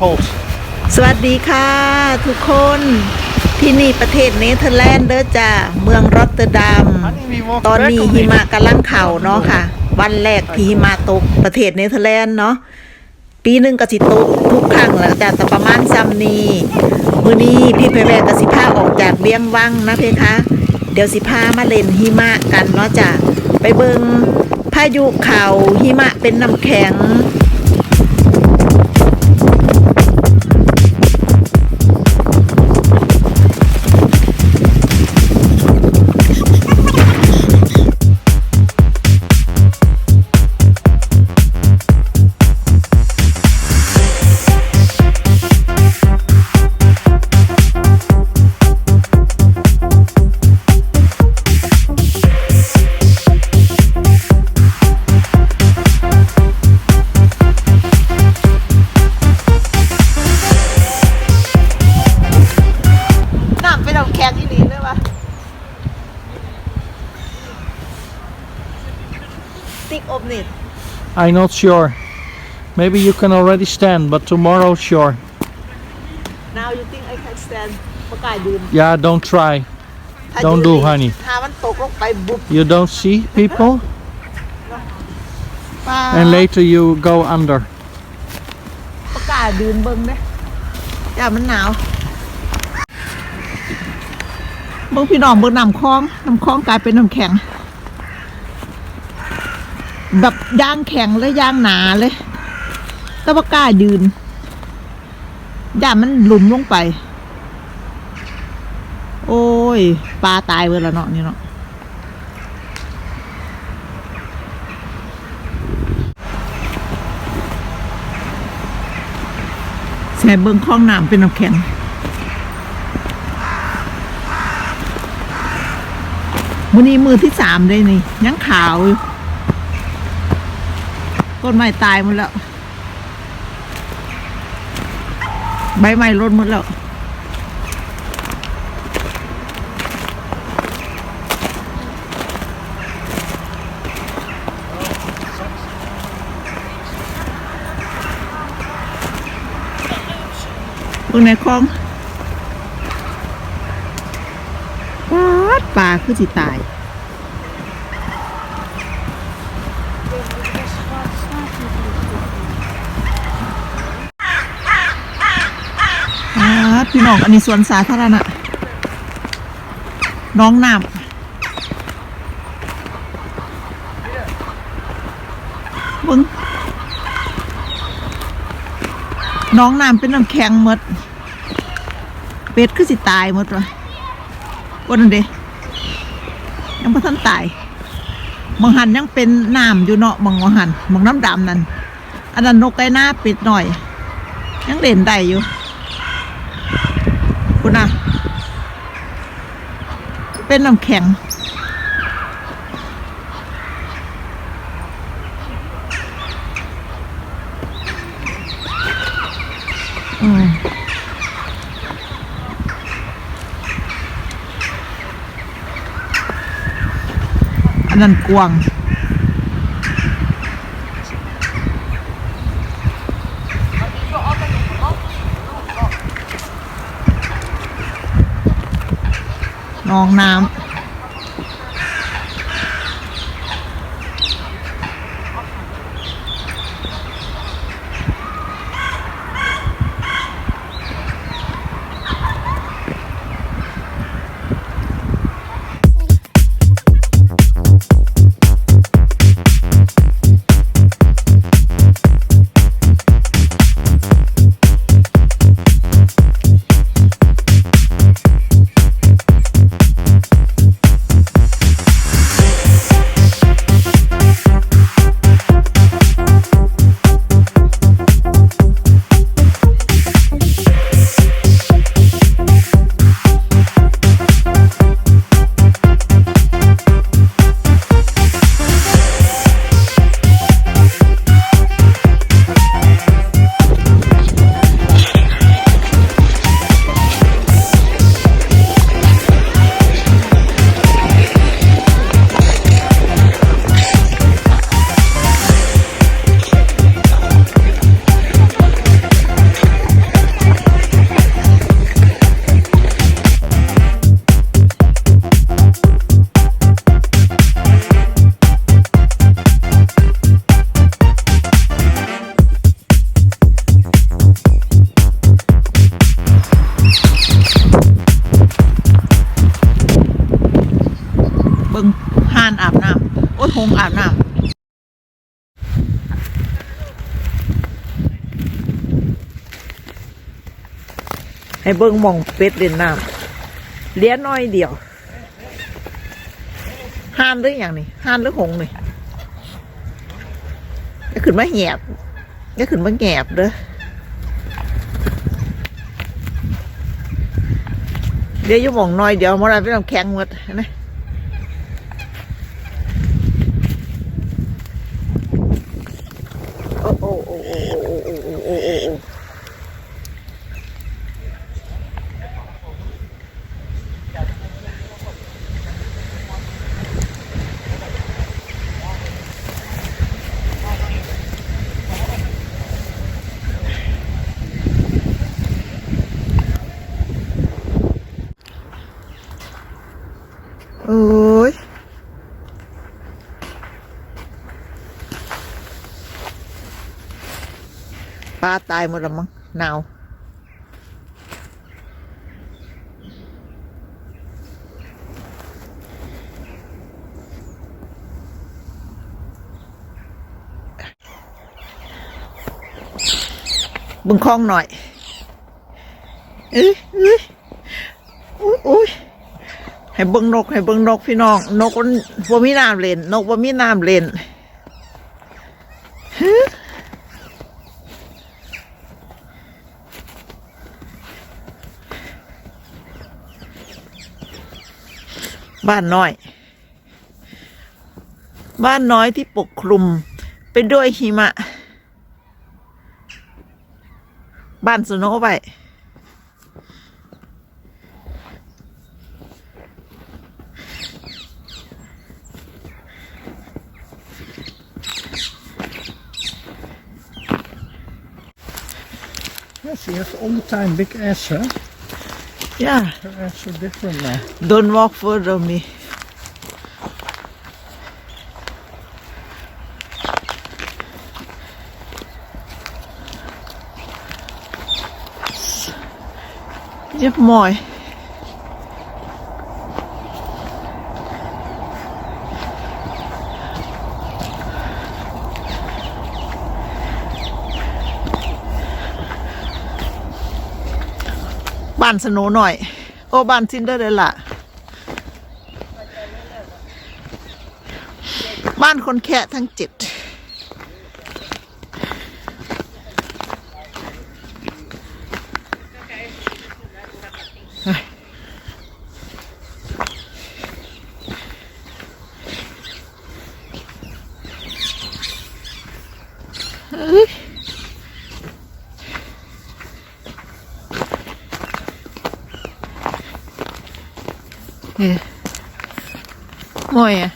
cold. สวัสดีค่ะทุกคนที่นี่ประเทศเนเธอร์แลนด์เด้อจ้าเมืองรอตเตอร์ดัม Honey, we walked ตอน back นี้ on หิ it. มะกำลังเข่าเนาะค่ะ วันแรกที่หิมะตกประเทศเนเธอร์แลนด์เนาะปีหนึ่งก็สิตกทุกครั้งแหล้วจ้ะแต่ประมาณซ้ำนี้มื้อนี้พี่เพแวกกับสิพาออกจากเลี้ยงวังนะเพคะ เดี๋ยวสิพามาเล่นหิมะกันเนาะจ้ะไปเบิงพายุเข่าหิมะเป็นน้ำแข็ง I'm not sure. Maybe you can already stand, but tomorrow, sure. now you think I can stand ประกล้าศยืน Yeah, don't try. ถ้า Don't ยืน do, นี่ honey. ถ้ามันตกลงไปบุบ You don't see people, ปลา and later you go under. ประกล้าศยืนเบิ่งเด้อย่ามันหนาวเบิ่งพี่น้องเบิ่งน้ำคลองน้ำคลองกลายเป็นน้ำแข็ง แบบย่างแข็งเลยย่างหนาเลยแต่ว่ากล้ายืนย่ามันหลุมลงไป โอ้ยปลาตายเวแล้วเนาะนี่เนาะแส่เบิงคลองน้ำเป็นน้ำแข็งมือนี้มือที่สามเลยนี่ยังขาวอยู่ ต้นไม้ตายหมดแล้ว ใบไม้ร่นหมดแล้วเบิ่งในคลองปาดปลาคือสิตาย ปาพี่น้องอันนี้สวนสาธารณะน้องน้ำบิ่งน้องน้ำเป็นน้ำแข็งหมด เป็ดคือสิตายหมดวะวันนั้นเดยังพอท่านตายบางหันยังเป็นน้ำอยู่เนาะบางบางหันบางน้ำดำนั่นอันนั้นนกไก่หน้าป็ดหน่อย ยังเด่นได้อยู่ คุณนะเป็นน้ำแข็ง อืมอันนั้นกวาง น้องน้ ให้เบิ้งมองเป็ดเล่นน้ำเลี้ยน้อยเดียวห่านหรืออย่างนี่ห่านหรือหงนี่ก็ขึ้นมาแหบก็ขึ้นมาแหบเด้อเดี๋ยวอยู่มองน้อยเดียวมอได้ไปทำแข็งหมดนะาตายหมดแล้วมั้งหนาวบึงคลองหน่อยเอ้ยเอ้ยอุ้ยอุ้ยให้เบิ่งนกให้เบิ่งนกพี่น้อง นกมันบ่มีน้ำเล่นนกบ่มีน้ำเล่น บ้านน้อย บ้านน้อยที่ปกคลุมไปด้วยหิมะ บ้านสโนไว้ Yes, he has all the time big ass, huh? Yeah. Her rats are different now. Don't walk further me. Giúp mỏi. บ้านสโนหน่อย โอ้บ้านซินเดอเรลล่ะ บ้านคนแค่ทั้งเจ็ด Moje.